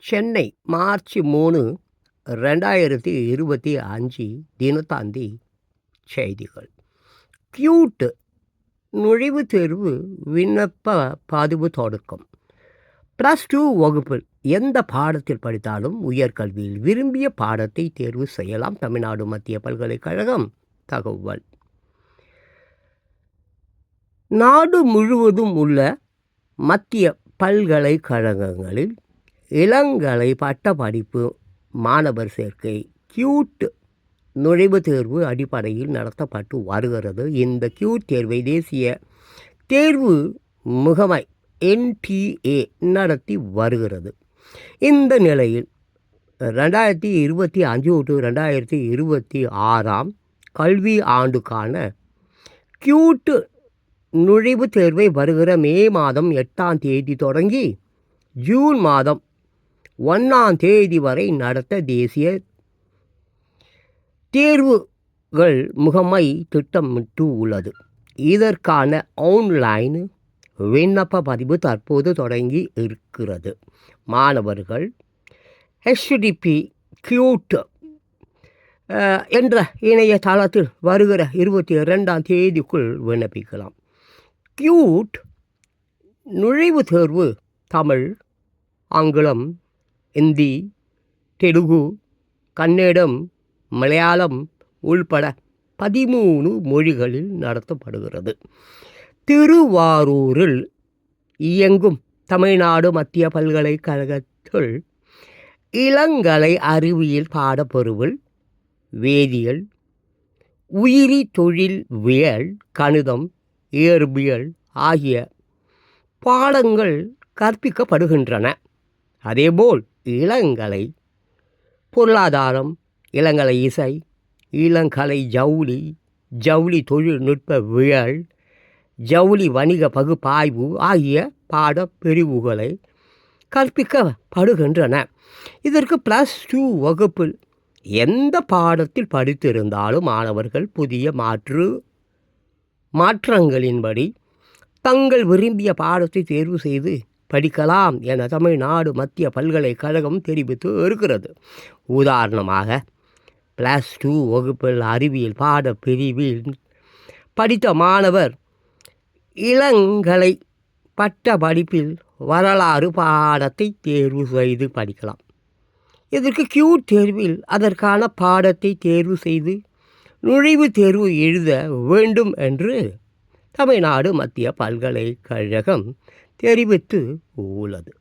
Chennai March மூணு ரெண்டாயிரத்தி இருபத்தி அஞ்சு தினத்தாந்தி செய்திகள். கியூட் நுழைவுத் தேர்வு விண்ணப்ப பதிவு தொடக்கம். ப்ளஸ் டூ வகுப்பில் எந்த பாடத்தில் படித்தாலும் உயர்கல்வியில் விரும்பிய பாடத்தை தேர்வு செய்யலாம். தமிழ்நாடு மத்திய பல்கலைக்கழகம் தகவல். நாடு முழுவதும் உள்ள மத்திய பல்கலைக்கழகங்களில் இளங்கலை பட்டப்படிப்பு மாணவர் சேர்க்கை கியூட் நுழைவுத் தேர்வு அடிப்படையில் நடத்தப்பட்டு வருகிறது. இந்த கியூட் தேர்வை தேசிய தேர்வு முகமை என்டிஏ நடத்தி வருகிறது. இந்த நிலையில் ரெண்டாயிரத்தி இருபத்தி அஞ்சு டு ரெண்டாயிரத்தி இருபத்தி ஆறாம் கல்வி ஆண்டுக்கான கியூட்டு நுழைவுத் தேர்வை வருகிற மே மாதம் எட்டாம் தேதி தொடங்கி ஜூன் மாதம் ஒன்றாம் தேதி வரை நடத்த தேசிய தேர்வுகள் முகமை திட்டமிட்டு உள்ளது. இதற்கான ஆன்லைன் விண்ணப்ப பதிவு தற்போது தொடங்கி இருக்கிறது. மாணவர்கள் ஹெச்டிபி கியூட் என்ற இணையதளத்தில் வருகிற இருபத்தி ரெண்டாம் தேதிக்குள் விண்ணப்பிக்கலாம். கியூட் நுழைவுத் தேர்வு தமிழ் ஆங்கிலம் இந்தி தெலுங்கு கன்னடம் மலையாளம் உள்பட பதிமூணு மொழிகளில் நடத்தப்படுகிறது. திருவாரூரில் இயங்கும் தமிழ்நாடு மத்திய பல்கலைக்கழகத்தில் இளங்கலை அறிவியல் பாடப்பொருவில் வேதியியல் உயிரி தொழில்வியல் கணிதம் இயற்பியல் ஆகிய பாடங்கள் கற்பிக்கப்படுகின்றன. அதேபோல் இளங்கலை பொருளாதாரம் இளங்கலை இசை இளங்கலை ஜவுளி ஜவுளி தொழில்நுட்பவியல் ஜவுளி வணிக பகுப்பாய்வு ஆகிய பாடப்பிரிவுகளை கற்பிக்கப்படுகின்றன. இதற்கு ப்ளஸ் டூ வகுப்பில் எந்த பாடத்தில் படித்திருந்தாலும் மாணவர்கள் புதிய மாற்று மாற்றங்களின்படி தங்கள் விரும்பிய பாடத்தை தேர்வு செய்து படிக்கலாம் என தமிழ்நாடு மத்திய பல்கலைக்கழகம் தெரிவித்து இருக்கிறது. உதாரணமாக ப்ளஸ் டூ வகுப்பில் அறிவியல் பாட பிரிவில் படித்த மாணவர் இளங்கலை பட்ட படிப்பில் வரலாறு பாடத்தை தேர்வு செய்து படிக்கலாம். இதற்கு கியூ தேர்வில் அதற்கான பாடத்தை தேர்வு செய்து நுழைவுத் தேர்வு எழுத வேண்டும் என்று தமிழ்நாடு மத்திய பல்கலைக்கழகம் தெரிவித்து உள்ளது.